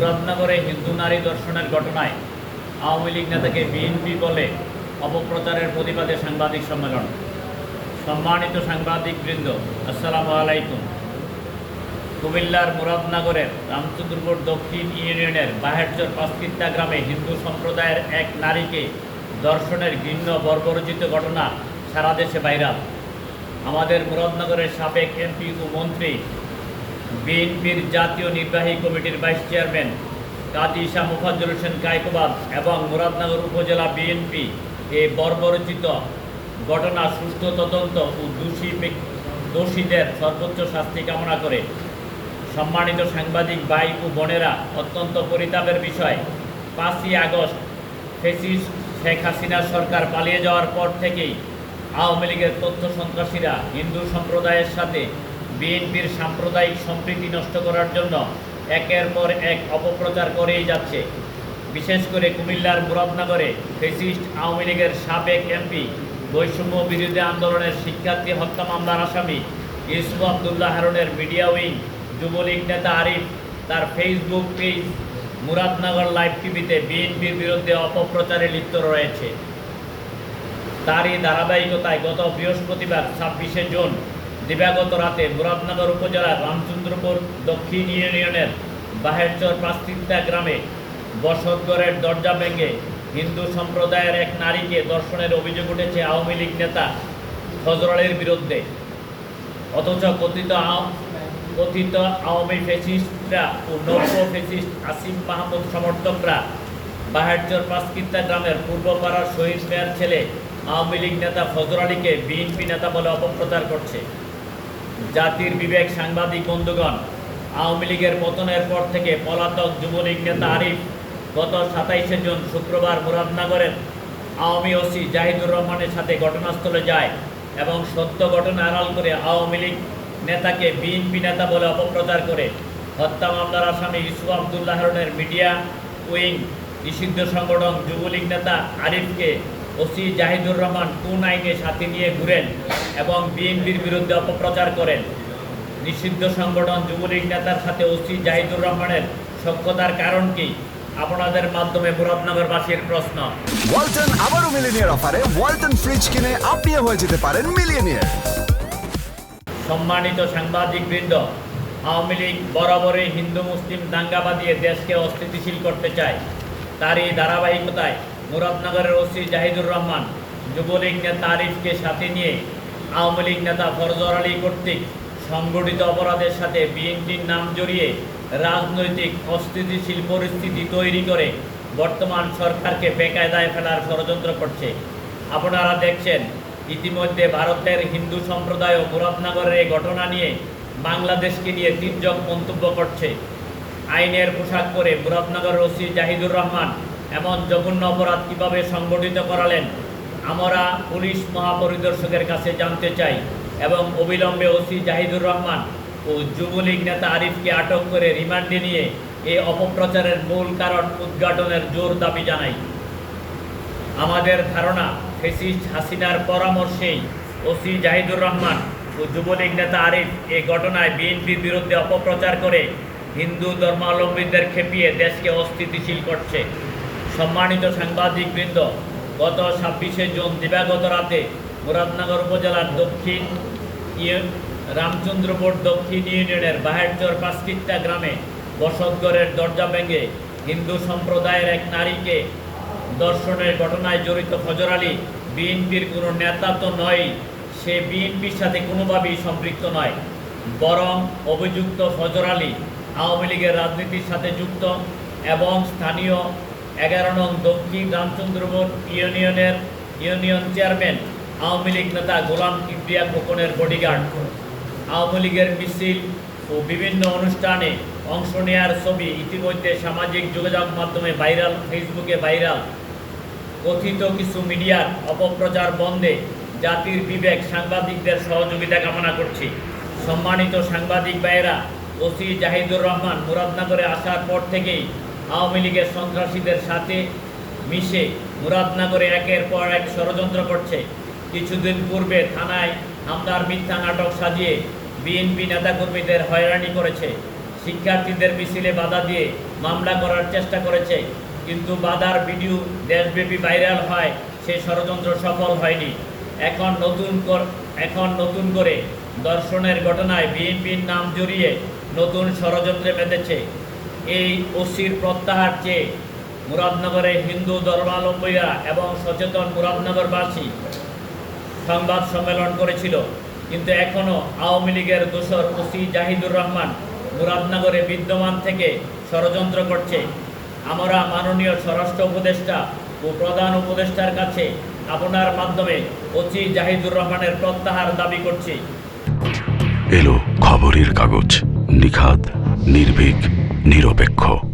মুরাদনগরে হিন্দু নারী দর্শনের ঘটনায় আওয়ামী লীগ নেতাকে বিএনপি বলে অপপ্রচারের প্রতিবাদে সাংবাদিক সম্মেলন। সম্মানিত সাংবাদিকবৃন্দ, আসসালামু আলাইকুম। কুমিল্লার মুরাদনগরের রামচন্দ্রপুর দক্ষিণ ইউনিয়নের বাহেরচর পাঁচকিত্তা গ্রামে হিন্দু সম্প্রদায়ের এক নারীকে দর্শনের ঘৃণ্য বর্বরচিত ঘটনা সারা দেশে বাইরাল আমাদের মুরাদনগরের সাবেক এমপি ও মন্ত্রী বিএনপির জাতীয় নির্বাহী কমিটির ভাইস চেয়ারম্যান কাজী শাহ মুফাজ্জল হোসেন কায়কোবাদ এবং মুরাদনগর উপজেলা বিএনপি এই বর্বরচিত ঘটনা, সুষ্ঠু তদন্ত ও দোষী দোষীদের সর্বোচ্চ শাস্তি কামনা করে সম্মানিত সাংবাদিক ভাই ও বোনেরা, অত্যন্ত পরিতাপের বিষয়। পাঁচই আগস্ট ফেসিস শেখ হাসিনার সরকার পালিয়ে যাওয়ার পর থেকেই আওয়ামী লীগের তথ্য সন্ত্রাসীরা হিন্দু সম্প্রদায়ের সাথে বিএনপির সাম্প্রদায়িক সম্প্রীতি নষ্ট করার জন্য একের পর এক অপপ্রচার করেই যাচ্ছে। বিশেষ করে কুমিল্লার মুরাদনগরে ফেসিস্ট আওয়ামী লীগের সাবেক এমপি বৈষম্য বিরোধী আন্দোলনের শিক্ষার্থী হত্যা মামলার আসামি ইউসুফ আবদুল্লাহ হারুনের মিডিয়া উইং যুবলীগ নেতা আরিফ, তার ফেসবুক পেজ মুরাদনগর লাইভ টিভিতে বিএনপির বিরুদ্ধে অপপ্রচারে লিপ্ত রয়েছে। তারই ধারাবাহিকতায় গত বৃহস্পতিবার ছাব্বিশে জুন দিবাগত রাতে মুরাদনগর উপজেলার রামচন্দ্রপুর দক্ষিণ ইউনিয়নের বাহেরচর পাঁচতিত্তা গ্রামে বসতগড়ের দরজা ভেঙে হিন্দু সম্প্রদায়ের এক নারীকে দর্শনের অভিযোগ উঠেছে আওয়ামী লীগ নেতা ফজরালের বিরুদ্ধে। অথচ কথিত কথিত আওয়ামী ফেসিস্টরা ও নব্য ফেসিস্ট আসিম মাহমুদ সমর্থকরা বাহারচর পাঁচকিত্তা গ্রামের পূর্বপাড়ার শহীদ মেয়ার ছেলে আওয়ামী লীগ নেতা ফজর আলীকে বিএনপি নেতা বলে অপপ্রচার করছে। জাতির বিবেক সাংবাদিক বন্ধুগণ, আওয়ামী লীগের পতনের পর থেকে পলাতক যুবলীগ নেতা আরিফ গত সাতাইশে জুন শুক্রবার মুরাদনগরের আওয়ামী ওসি জাহিদুর রহমানের সাথে ঘটনাস্থলে যায় এবং সত্য ঘটনা আড়াল করে আওয়ামী লীগ নেতাকে বিএনপি নেতা বলে অপপ্রচার করে। হত্যা মামলার আসামি ইউসুফ আবদুল্লাহ হারুনের মিডিয়া উইং নিষিদ্ধ সংগঠন যুবলীগ নেতা আরিফকে ওসি জাহিদুর রহমান কোন আইনে সাথে নিয়ে ঘুরেন এবং বিএনপির বিরুদ্ধে অপপ্রচার করেন? নিষিদ্ধ সংগঠন যুবলীগ নেতার সাথে ওসি জাহিদুর রহমানের সক্ষতার কারণ কি? আপনাদের মাধ্যমে মুরাদনগরবাসীর প্রশ্ন। ওয়ালটন আবারও মিলিনিয়ার অফারে ওয়ালটন ফ্রিজ কিনে আপনিও হয়ে যেতে পারেন মিলিয়নিয়ার। সম্মানিত সাংবাদিক বৃন্দ আওয়ামী লীগ বরাবরই হিন্দু মুসলিম দাঙ্গা বাঁধিয়ে দেশকে অস্থিতিশীল করতে চায়। তারই ধারাবাহিকতায় মুরাদনগরের ওসি জাহিদুর রহমান যুবলীগ নেতা আরিফকে সাথে নিয়ে আওয়ামী লীগ নেতা ফরজর আলী কর্তৃক সংগঠিত অপরাধের সাথে বিএনপির নাম জড়িয়ে রাজনৈতিক অস্থিতিশীল পরিস্থিতি তৈরি করে বর্তমান সরকারকে বেকায়দায় ফেলার ষড়যন্ত্র করছে। আপনারা দেখছেন, ইতিমধ্যে ভারতের হিন্দু সম্প্রদায় ও মুরাদনগরের এই ঘটনা নিয়ে বাংলাদেশকে নিয়ে তির্যক মন্তব্য করছে। আইনের পোশাক পরে মুরাদনগর ওসি জাহিদুর রহমান এমন জঘন্য অপরাধ কীভাবে সংগঠিত করালেন, আমরা পুলিশ মহাপরিদর্শকের কাছে জানতে চাই এবং অবিলম্বে ওসি জাহিদুর রহমান ও যুবলীগ নেতা আরিফকে আটক করে রিমান্ডে নিয়ে এই অপপ্রচারের মূল কারণ উদ্ঘাটনের জোর দাবি জানাই। আমাদের ধারণা, ফেসিস্ট হাসিনার পরামর্শেই ওসি জাহিদুর রহমান ও যুবলীগ নেতা আরিফ এই ঘটনায় বিএনপির বিরুদ্ধে অপপ্রচার করে হিন্দু ধর্মাবলম্বীদের খেপিয়ে দেশকে অস্থিতিশীল করছে। সম্মানিত সাংবাদিকবৃন্দ, গত ছাব্বিশে জুন দিবাগত রাতে মুরাদনগর উপজেলার দক্ষিণ ইউ- রামচন্দ্রপুর দক্ষিণ ইউনিয়নের বাহেরচর পাঁচকিত্তা গ্রামে বসতগড়ের দরজা ভেঙে হিন্দু সম্প্রদায়ের এক নারীকে দর্শনের ঘটনায় জড়িত ফজর আলী বিএনপির কোনো নেতা তো নয়, সে বিএনপির সাথে কোনোভাবেই সম্পৃক্ত নয়। বরং অভিযুক্ত ফজর আলী আওয়ামী লীগের রাজনীতির সাথে যুক্ত এবং স্থানীয় এগারো নং দক্ষিণ রামচন্দ্রপুর ইউনিয়নের, ইউনিয়ন চেয়ারম্যান, আওয়ামী লীগ নেতা গোলাম কিবরিয়া খোকনের বডিগার্ড আওয়ামী লীগের মিছিল ও বিভিন্ন অনুষ্ঠানে অংশ নেওয়ার ছবি ইতিমধ্যে সামাজিক যোগাযোগ মাধ্যমে ভাইরাল, ফেসবুকে ভাইরাল। কথিত কিছু মিডিয়ার অপপ্রচার বন্ধে জাতির বিবেক সাংবাদিকদের সহযোগিতা কামনা করছি। সম্মানিত সাংবাদিক ভাইয়েরা, ওসি জাহিদুর রহমান মুরাদনগরে আসার পর থেকেই আওয়ামী লীগের সন্ত্রাসীদের সাথে মিশে মুরাদনগরে একের পর এক ষড়যন্ত্র করছে। কিছুদিন পূর্বে থানায় হামলার মিথ্যা নাটক সাজিয়ে বিএনপি নেতাকর্মীদের হয়রানি করেছে। শিক্ষার্থীদের মিছিলে বাধা দিয়ে মামলা করার চেষ্টা করেছে, কিন্তু বাধার ভিডিও দেশব্যাপী ভাইরাল হয়, সে ষড়যন্ত্র সফল হয়নি। এখন নতুন কর এখন নতুন করে দর্শনের ঘটনায় বিএনপির নাম জড়িয়ে নতুন ষড়যন্ত্রে মেতেছে এই ওসির প্রত্যাহার চেয়ে মুরাদনগরে হিন্দু ধর্মাবলম্বীরা এবং সচেতন মুরাদনগরবাসী সংবাদ সম্মেলন করেছিল। কিন্তু এখনও আওয়ামী লীগের দোসর ওসি জাহিদুর রহমান মুরাদনগরে বিদ্যমান থেকে ষড়যন্ত্র করছে। আমরা মাননীয় স্বরাষ্ট্র উপদেষ্টা ও প্রধান উপদেষ্টার কাছে আপনার মাধ্যমে ওসি জাহিদুর রহমানের প্রত্যাহার দাবি করছি। এলো খবরের কাগজ নিখাত নির্ভীক। নিরপেক্ষ।